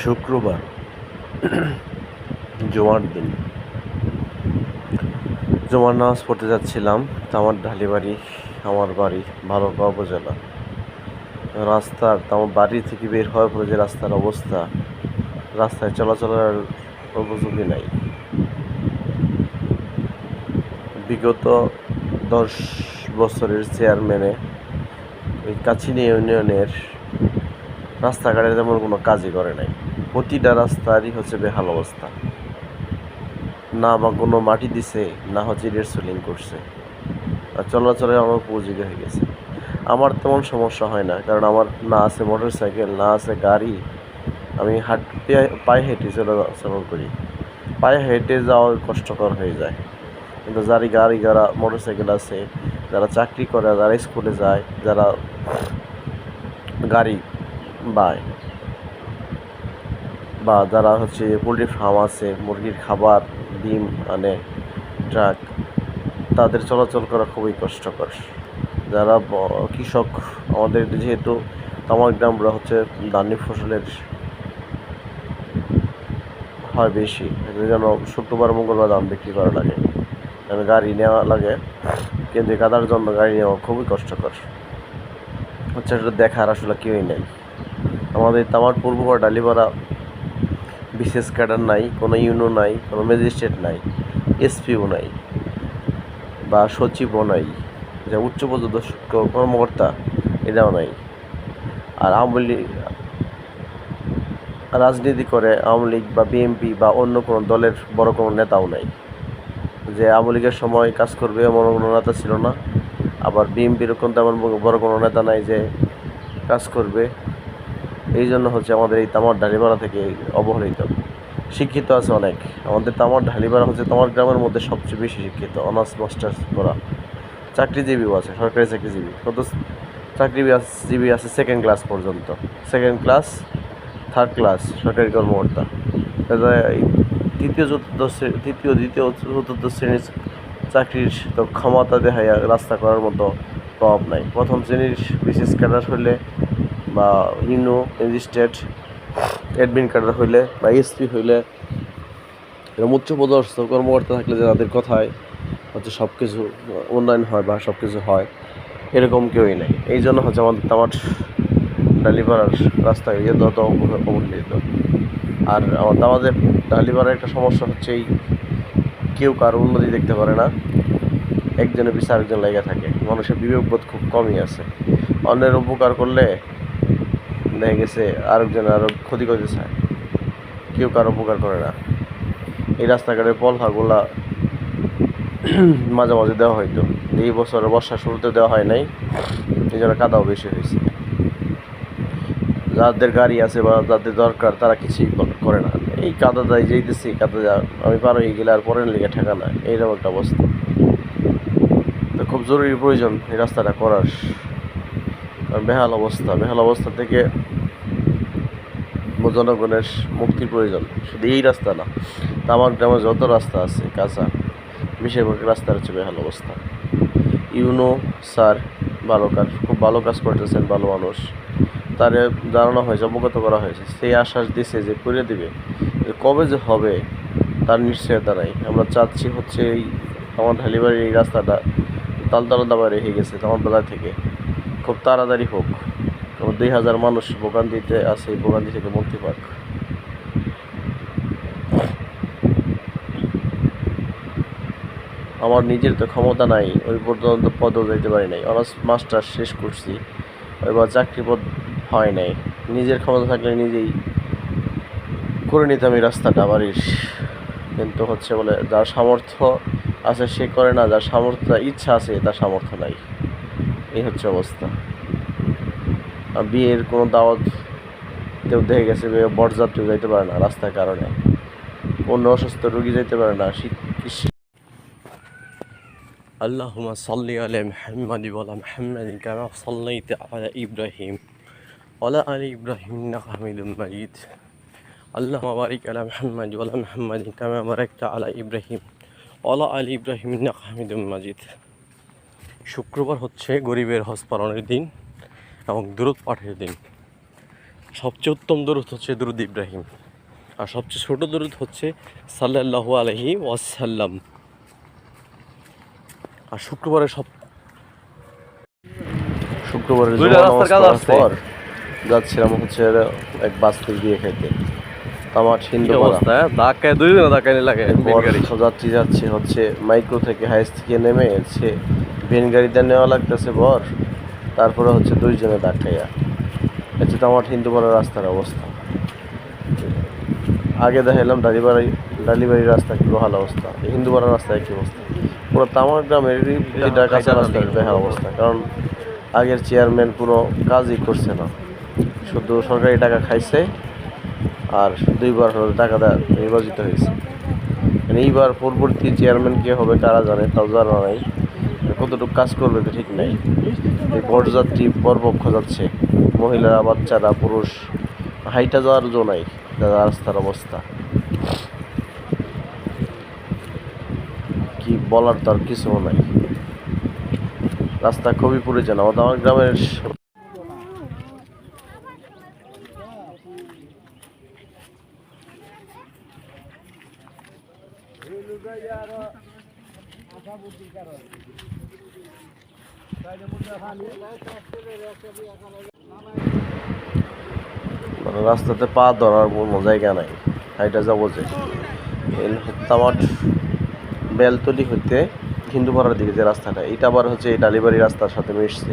শুক্রবার, জুমার দিন। জুমার নামাজ পড়তে যাচ্ছিলাম, তামার আমার ঢালিবাড়ি আমার বাড়ি, ভালুকা উপজেলা। রাস্তার তো আমার বাড়ি থেকে বের হওয়ার পরে যে রাস্তার অবস্থা, রাস্তায় চলাচলের উপযোগী নাই। বিগত দশ বছরের চেয়ারম্যানে এই কাছিনী ইউনিয়নের রাস্তাঘাটে তেমন কোনো কাজই করে নাই। প্রতিটা রাস্তারই হচ্ছে বেহাল অবস্থা। না বা কোনো মাটি দিছে, না হচ্ছে রেসলিং করছে। আর চলাচলে আমার উপযোগী হয়ে গেছে। আমার তেমন সমস্যা হয় না, কারণ আমার না আছে মোটর সাইকেল না আছে গাড়ি। আমি হাট, পায়ে হেঁটে চলাচল করি। পায়ে হেঁটে যাওয়া কষ্টকর হয়ে যায়। কিন্তু যারই গাড়ি, যারা মোটর সাইকেল আছে, যারা চাকরি করে, যারা স্কুলে যায়, যারা গাড়ি বায় বা যারা হচ্ছে পোলট্রি ফার্ম আছে, মুরগির খাবার, ডিম আনে, ট্রাক, তাদের চলাচল করা খুবই কষ্টকর। যারা কৃষক, আমাদের যেহেতু তামাক গ্রামরা হচ্ছে ধানি ফসলের হয় বেশি যেন শুক্রবার, মঙ্গলবার দাম বিক্রি করা লাগে। কারণ গাড়ি নেওয়া লাগে, কিন্তু কাদার জন্য গাড়ি নেওয়া খুবই কষ্টকর। হচ্ছে সেটা দেখার আসলে কেউই নেই। আমাদের তামার পূর্বপাড়া ডালিপাড়া, বিশেষ ক্যাডার নাই, কোনো ইউনো নাই, কোনো ম্যাজিস্ট্রেট নাই, এসপিও নাই বা সচিবও নাই, যে উচ্চপদস্থ কর্মকর্তা এটাও নাই। আর আওয়ামী লীগ রাজনীতি করে আওয়ামী লীগ বা বিএনপি বা অন্য কোনো দলের বড় কোনো নেতাও নাই। যে আওয়ামী লীগের সময় কাজ করবে এমন কোনো নেতা ছিল না। আবার বিএনপির কোন তেমন বড় কোনো নেতা নাই যে কাজ করবে। এই জন্য হচ্ছে আমাদের এই তামার ঢালিপাড়া থেকে অবহেলিত। শিক্ষিত আছে অনেক। আমাদের তামার ঢালিপাড়া হচ্ছে তামার গ্রামের মধ্যে সবচেয়ে বেশি শিক্ষিত, অনার্স, মাস্টার্স করা। চাকরিজীবীও আছে, সরকারি চাকরিজীবী। কত চাকরিজীবী আছে সেকেন্ড ক্লাস পর্যন্ত। সেকেন্ড ক্লাস থার্ড ক্লাস সরকারি কর্মকর্তা। তৃতীয় চতুর্থ তৃতীয়, দ্বিতীয় চতুর্থ শ্রেণির চাকরির তো ক্ষমতা দেখায় রাস্তা করার মতো প্রভাব নাই। প্রথম শ্রেণির বিশেষ ক্যাডার হইলে বা ইউনো ম্যাজিস্ট্রেট অ্যাডমিন ক্যাডার হইলে বা এসপি হইলে এরকম উচ্চপদস্থ কর্মকর্তা থাকলে যে তাদের কথায় হচ্ছে সব কিছু উন্নয়ন হয় বা সব কিছু হয়, এরকম কেউই নেই। এই জন্য হচ্ছে আমাদের তামার ডালিপাড়ার রাস্তায় ইয়ে যত অবহেলিত। আর আমার আমাদের ডালিপাড়ার একটা সমস্যা হচ্ছে এই কেউ কারও উন্নতি দেখতে পারে না। একজনের পিছনে আরেকজন লেগে থাকে। মানুষের বিবেকবোধ খুব কমই আছে। অন্যের উপকার করলে দেখা গেছে, আরেকজন আরও ক্ষতি করতে চায়। কেউ কারও উপকার করে না। এই রাস্তাঘাটের পলহাগুলা মাঝে মাঝে দেওয়া হয়তো এই বছর বর্ষার শুরুতে দেওয়া হয় নাই, এই জন্য কাদাও বেশি হয়েছে। যাদের গাড়ি আছে বা যাদের দরকার, তারা কিছুই করে না। এই কাদা যাই যেতেছি কাদা যা আমি পার হয়ে গেলে আর পরের লিগে ঠেকা না এইরকম একটা অবস্থা। তো খুব জরুরি প্রয়োজন এই রাস্তাটা করার। বেহাল অবস্থা বেহাল অবস্থা থেকে জনগণের মুক্তির প্রয়োজন। শুধু এই রাস্তা না তা আমার গ্রামে যত রাস্তা আছে, কাঁচা, বেশিরভাগ রাস্তার হচ্ছে বেহাল অবস্থা। ইউনো স্যার ভালো কাজ, খুব ভালো কাজ করতেছেন, ভালো মানুষ। তারে জানানো হয়েছে, অবগত করা হয়েছে। সেই আশ্বাস দিছে যে করে দিবে। কবে যে হবে, তার নিশ্চয়তা নাই। আমরা চাচ্ছি হচ্ছে এই আমার ঢালিবাড়ির এই রাস্তাটা, তালতলা দাবা রেখে গেছে আমার বেলা থেকে। খুব তাড়াতাড়ি হোক। আমার দুই হাজার মানুষ ভোগান্তিতে আছে ভোগান্তি থেকে মুক্তি পাক। আমার নিজের তো ক্ষমতা নাই, ওই পর্যন্ত পদও যেতে পারি নাই। অনার্স মাস্টার শেষ করছি, এবার চাকরি পদ হয় নাই। নিজের ক্ষমতা থাকলে নিজেই করে নিতাম এই রাস্তাটা বাড়ির কিন্তু হচ্ছে বলে, যার সামর্থ্য আছে সে করে না, যার সামর্থ্য, ইচ্ছা আছে, তার সামর্থ্য নাই। এই হচ্ছে অবস্থা আর বিয়ের কোনো দাওয়াত কেউ দেখে গেছে যে বরযাত্রী যাইতে পারে না রাস্তার কারণে অন্য অসুস্থ রোগী যাইতে পারে না শীত গ্রীষ্ম اللهم صل على محمد وعلى محمد كما صليت على إبراهيم وعلى آل إبراهيم إنك حميد مجيد اللهم بارك على محمد وعلى محمد كما باركت على إبراهيم وعلى آل إبراهيم إنك حميد مجيد শুক্রবার হচ্ছে গরিবের হজ পালনের দিন এবং দূরত পাঠের দিন। সবচেয়ে উত্তম দরুদ হচ্ছে দুরুদ ইব্রাহিম। আর সবচেয়ে ছোট দরুদ হচ্ছে সাল্লাল্লাহু আলাইহি ওয়াসাল্লাম। আর শুক্রবারে সব। পর যাচ্ছিলাম হচ্ছে এক বাস্তির বিয়ে খাইতে তো আমার কি হিন্দু অবস্থা হ্যাঁ? ধাক্কায় দুই দিন ধাক্কায় লাগে যাচ্ছি যাচ্ছি হচ্ছে মাইক্রো থেকে হাইস থেকে নেমে হচ্ছে ভেন গাড়িতে নেওয়া লাগতেছে বর তারপরে হচ্ছে দুইজনে ধাক্কাইয়া হচ্ছে তো আমার হিন্দু পাড়ার রাস্তার অবস্থা। আগে দেখাইলাম ডালিবাড়ি ডালিবাড়ির রাস্তা কি ভালো অবস্থা হিন্দু পাড়ার রাস্তায় কি অবস্থা? পুরো তামার গ্রামের কাঁচা রাস্তার দেখা অবস্থা কারণ আগের চেয়ারম্যান কোনো কাজই করছে না। শুধু সরকারি টাকা খাইছে আর দুইবার হলো টাকা দেওয়া নির্বাচিত হয়েছে। মানে এইবার পরবর্তী চেয়ারম্যান কে হবে কারা জানে, তাও জানা নাই। কতটুকু কাজ করবে তো ঠিক নাই। এই বরযাত্রী পরপক্ষ যাচ্ছে। মহিলারা, বাচ্চারা, পুরুষ, হাইটা যাওয়ার জো নাই। দাদা, রাস্তার অবস্থা। কি বলার তো আর কিছু নাই। রাস্তা খুবই পরিচালনা আমাদের আমার গ্রামের রাস্তাতে পা ধরার কোনো জায়গা নাই। হাইটা যাব যে। তামাট বেলতলি হইতে হিন্দুপাড়ার দিকে যে রাস্তাটা, এটা আবার হচ্ছে এই ডালিবাড়ি রাস্তার সাথে মিশছে।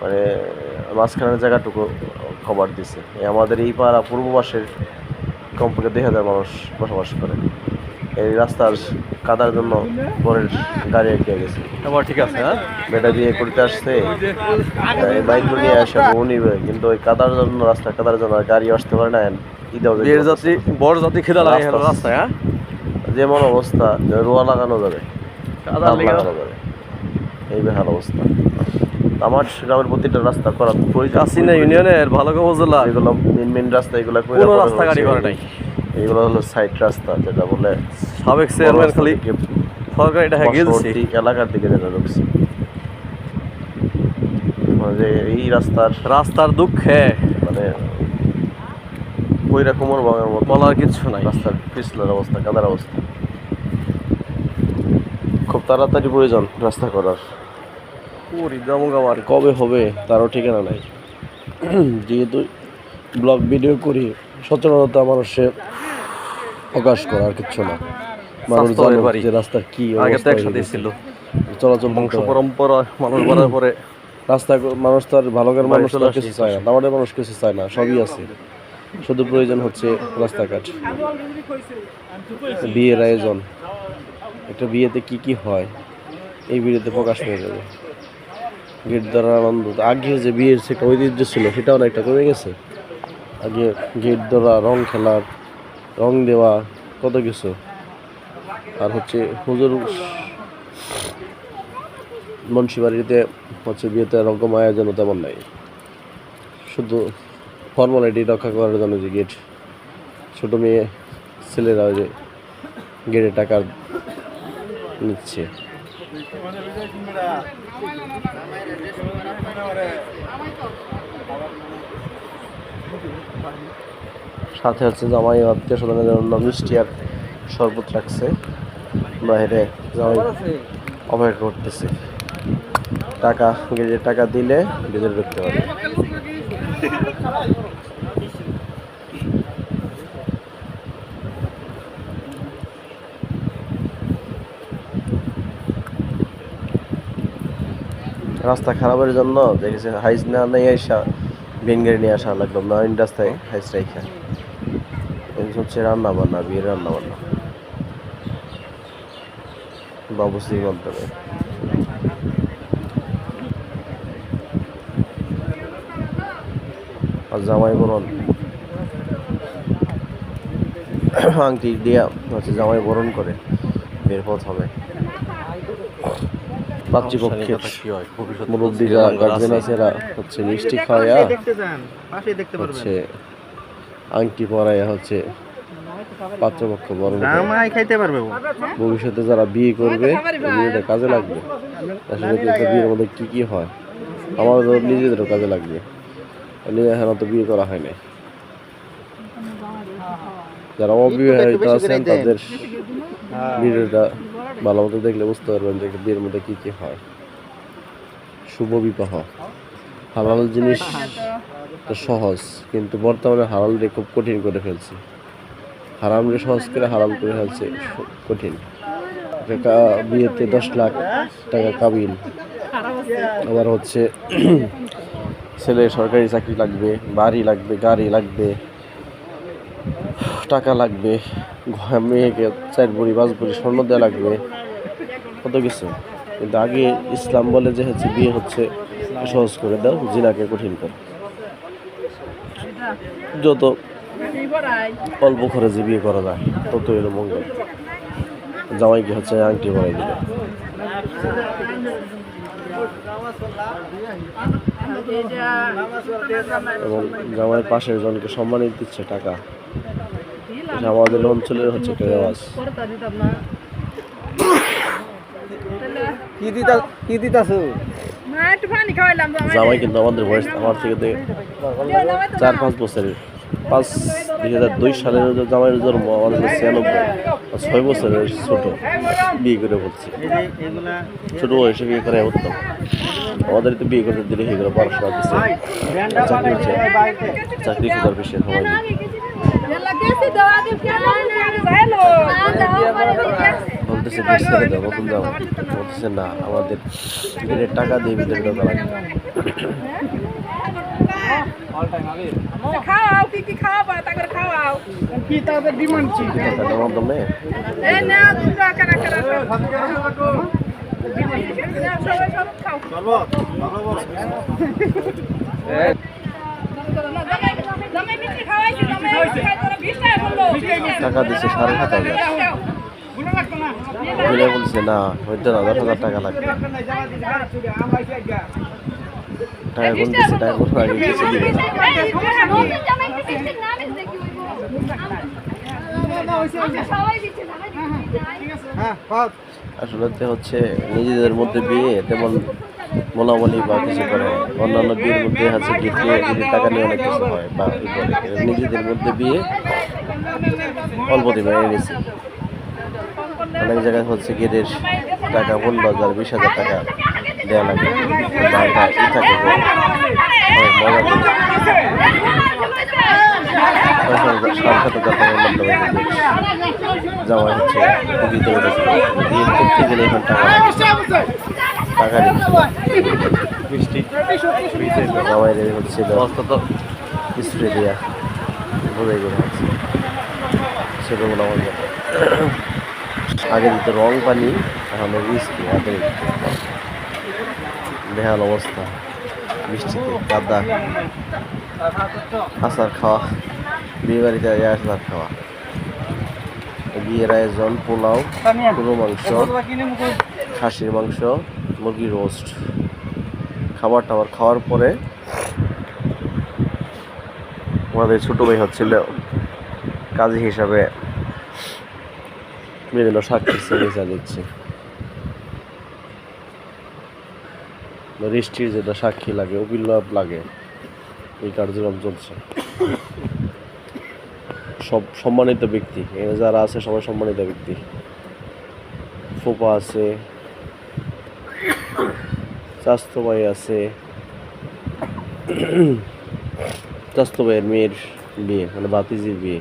মানে মাঝখানের জায়গাটুকু খবর দিছে। আমাদের এই পাড়া পূর্ব পাশের কমপক্ষে দুই হাজার মানুষ বসবাস করে। এই রাস্তার কাদার জন্য পরের গাড়ি এগিয়ে গেছে। ঠিক আছে হ্যাঁ? বেটা দিয়ে করতে আসছে। বাইক নিয়ে আসে নিবে কিন্তু ওই কাদার জন্য রাস্তা কাদার জন্য গাড়ি আসতে পারে না বিয়ের যাত্রী বড় যাত্রী খেদা লাগে রাস্তা- রাস্তায় হ্যাঁ? যেমন অবস্থা রোয়া লাগানো যাবে লেগে লাগানো যাবে। এই বেহাল অবস্থা। আমার গ্রামের প্রতিটা রাস্তা করা প্রয়োজন কাসিনা ইউনিয়নের ভালো উপজেলা এগুলো মেন মেন রাস্তা এগুলো রাস্তা গাড়ি করে নাই। এগুলো হলো সাইড রাস্তা যেটা বলে সাবেক চেয়ারম্যান খালি সরকার এটা গেলছে এলাকার দিকে যেটা ঢুকছে মানে এই রাস্তার রাস্তার দুঃখে মানে কইরা কোমর ভাঙার মতো বলার কিছু নাই। রাস্তার পিছলের অবস্থা কাদার অবস্থা। খুব তাড়াতাড়ি প্রয়োজন রাস্তা করার। পুরি জমগামার কবে হবে তারও ঠিকানা নাই। যেহেতু ব্লগ ভিডিও করি সচেতনতা মানুষের প্রকাশ করার কিছু না। স্বাস্থ্যের জানুক বাড়ি। যে রাস্তার কি আগে তো একসাথে ছিল। চলাচল বংশ পরম্পরা মানুষ পরে রাস্তা মানুষ ভালো করে কিছু চায় না। আমাদের মানুষ কিছু চায় না সবই আছে। শুধু প্রয়োজন হচ্ছে রাস্তাঘাট। বিয়ের আয়োজন। একটা বিয়েতে কি কি হয় এই বিয়েতে প্রকাশ পেয়ে যাবে। গেট ধরার আনন্দ। আগে যে বিয়ের একটা ঐতিহ্য ছিল সেটাও অনেকটা কমে গেছে। আগে গেট ধরা রং খেলার রং দেওয়া কত কিছু। আর হচ্ছে হুজুর মুন্সিবাড়িতে হচ্ছে বিয়েতে এরকম আয়োজন তেমন নাই। শুধু ফর্মালিটি রক্ষা করার জন্য যে গেট ছোট মেয়ে ছেলেরা যে গেটে টাকা নিচ্ছে। সাথে হচ্ছে জামাই আত্মীয় স্বজনের জন্য মিষ্টি আর শরবত রাখছে। বাইরে জামাই অপেক্ষা করতেছে। টাকা গেটে টাকা দিলে ভিতরে ঢুকতে পারবে রাস্তা খারাপের জন্য দেখেছে হাইস না নেই আসা বেন গাড়ি নিয়ে আসা লাগল। নয়ন রাস্তায় হাইস রাইখা। হচ্ছে রান্না বান্না বিয়ের রান্না বান্না বাবুসির মাধ্যমে আর জামাই বরণ। আংটি দিয়া হচ্ছে জামাই বরণ করে বের পথ হবে। হয়? গার্জেন আছে। এরা হচ্ছে মিষ্টি খাওয়াইয়া দেখতে যান পাশেই দেখতে পারবেন। হচ্ছে আংটি পরাইয়া হচ্ছে পাত্রপক্ষ। জামাই খাইতে পারবে ভবিষ্যতে যারা বিয়ে করবে বিয়েটা কাজে লাগবে। আসলে কি বিয়ের মধ্যে কি কি হয়? আমাদের নিজেদেরও কাজে লাগবে। এখনও তো বিয়ে করা হয় নাই। যারা অবিবাহিত আছেন তাদের ভিডিওটা ভালো মতো দেখলে বুঝতে পারবেন যে বিয়ের মধ্যে কি কি হয়। শুভ বিবাহ। হালাল জিনিস সহজ কিন্তু বর্তমানে হালালটা খুব কঠিন করে ফেলছে। হারামরে সহজ করে হালাল করে ফেলছে। কঠিন। একটা বিয়েতে দশ লাখ টাকা কাবিন আবার হচ্ছে ছেলে, সরকারি চাকরি লাগবে, বাড়ি লাগবে, গাড়ি লাগবে, টাকা লাগবে মেয়েকে চার বুড়ি পাঁচ বুড়ি স্বর্ণ দেওয়া লাগবে। কত কিছু। কিন্তু আগে ইসলাম বলে যে হচ্ছে বিয়ে হচ্ছে, সহজ করে দাও, জিনাকে কঠিন করে। যত অল্প খরচে বিয়ে করা যায় তত এলো মঙ্গল। জামাইকে হচ্ছে আংটি পরাই দিল এবং জামাইয়ের পাশের জনকে সম্মানিত দিচ্ছে টাকা। আমাদের অঞ্চলের হচ্ছে একটা রেওয়াজ। জামাই কিন্তু আমাদের বয়স আমার থেকে চার পাঁচ বছরের। পাঁচ দুই হাজার দুই সালের যে জামাইয়ের জন্ম, আমাদের হলো ছিয়ানব্বই ছয় বছরের ছোট বিয়ে করে এই ছোট বয়সে বিয়ে করে উত্তম। আমাদের তো বিয়ে করতে দিলে হয়ে গেল, পড়াশোনা দিচ্ছে চাকরি হচ্ছে, চাকরি খোঁজার বেশি সময় বলতেছে যাও বলতেছে, না, আমাদের টাকা দিয়ে ভিতরে লাগবে খাওয়াও কি কি খাওয়াবা তারপরে খাওয়াও। কি তাদের ডিমান্ড ছিল? এ না তোমরা কারা কারা সবাই সব খাও। টাকা দিচ্ছে সাড়ে সাত হাজার। মহিলা বলছে না না দশ হাজার টাকা লাগবে। টাকা গুনতেছে টাকা গুনার আগে কিছু দিবে না হ্যাঁ পাও আসলে তো হচ্ছে নিজেদের মধ্যে বিয়ে তেমন মোলামলি বা কিছু করে অন্যান্য বিয়ের মধ্যে হচ্ছে গিফট যদি টাকা নিয়ে অনেক কিছু হয় বা নিজেদের মধ্যে বিয়ে অল্প দিনে এনেছি অনেক জায়গায় হচ্ছে গিরের টাকা পনেরো হাজার বিশ হাজার টাকা। দেওয়া লাগে। দামটা ই থাকে যাওয়া হচ্ছে। করতে গেলে এখন টাকা টাকা স্প্রে দেওয়া হচ্ছে সেগুলো আমাদের। আগে দিত রং পানি এখন স্প্রে আগে বেহাল অবস্থা। বৃষ্টিতে কাদা আচার খাওয়া। বিয়ে বাড়িতে আচার খাওয়া। বিয়ের আয়োজন, পোলাও গরু মাংস, খাসির মাংস, মুরগি রোস্ট খাবার টাবার খাওয়ার পরে আমাদের ছোটো ভাই হচ্ছিল কাজী হিসাবে বিভিন্ন সাক্ষী সেমিসা দিচ্ছে রেজিস্ট্রির যেটা সাক্ষী লাগে অভিলাভ লাগে, এই কার্যক্রম চলছে। সব সম্মানিত ব্যক্তি এখানে যারা আছে সবাই সম্মানিত ব্যক্তি। ফোপা আছে ভাই আছে ভাইয়ের মেয়ের বিয়ে মানে বাতিজির বিয়ে।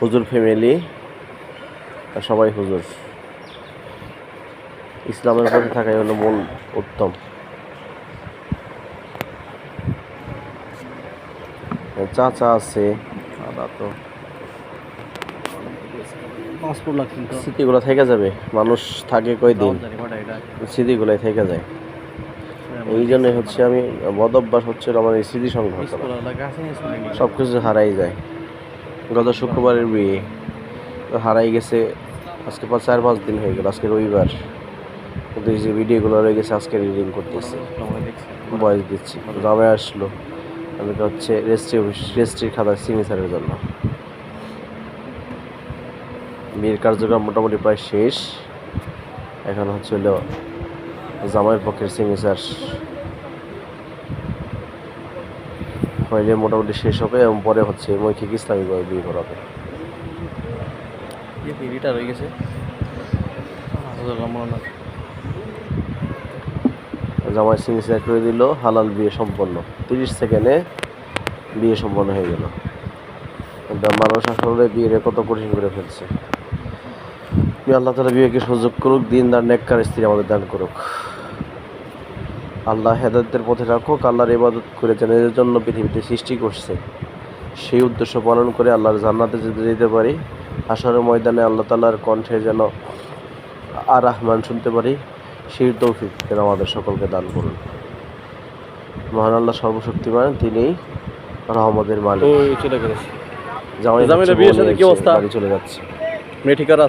হুজুর ফ্যামিলি সবাই হুজুর। ইসলামের পথে থাকাই হলো মূল উত্তম। চাচা আছে তো। স্মৃতিগুলো থেকে যাবে। মানুষ থাকে কয়দিন? স্মৃতিগুলাই থেকে যায়। এই জন্যই হচ্ছে আমি বদ অভ্যাস হচ্ছে আমার এই স্মৃতি সংগ্রহ করা। সব কিছু হারাই যায়। গত শুক্রবারের বিয়ে। তো হারাই গেছে আজকে পাঁচ চার পাঁচ দিন হয়ে গেল আজকে রবিবার। কিন্তু যে ভিডিওগুলো রয়ে গেছে আজকে রিডিং করতেছি। বয়স দিচ্ছি। দামে আসলো। আমি হচ্ছে রেজিস্ট্রি রেজিস্ট্রির খাতা সিগনেচারের জন্য। বিয়ের কার্যক্রম মোটামুটি প্রায় শেষ। এখন হচ্ছে হলো জামাইয়ের পক্ষের সিগনেচার হইলে মোটামুটি শেষ হবে এবং পরে হচ্ছে মৈখিক ইসলামিকভাবে বিয়ে করাবে বিড়িটা রয়ে গেছে। জামাই সিং সিগনেচার করে দিল, হালাল বিয়ে সম্পন্ন। তিরিশ সেকেন্ডে বিয়ে সম্পন্ন হয়ে গেল। মানুষ আসলে বিয়ের কত কঠিন করে ফেলছে। আল্লাহ তালা বিয়েকে সুযোগ করুক দিন দার নেককার স্ত্রী আমাদের দান করুক। আল্লাহ হেদায়তের পথে রাখুক, আল্লাহর ইবাদত করে এদের জন্য পৃথিবীতে সৃষ্টি করছে। সেই উদ্দেশ্য পালন করে আল্লাহর জান্নাতে যেতে যেতে পারি হাসরের ময়দানে আল্লাহ তালার কণ্ঠে যেন আর রহমান শুনতে পারি। সেই তৌফিক যেন আমাদের সকলকে দান করুন। মহান আল্লাহ সর্বশক্তিমান তিনি রহমদের মালিক। চলে গেছে। জামাই বিয়ের সাথে কি অবস্থা? বাড়ি চলে যাচ্ছে। মেয়ে ঠিকানা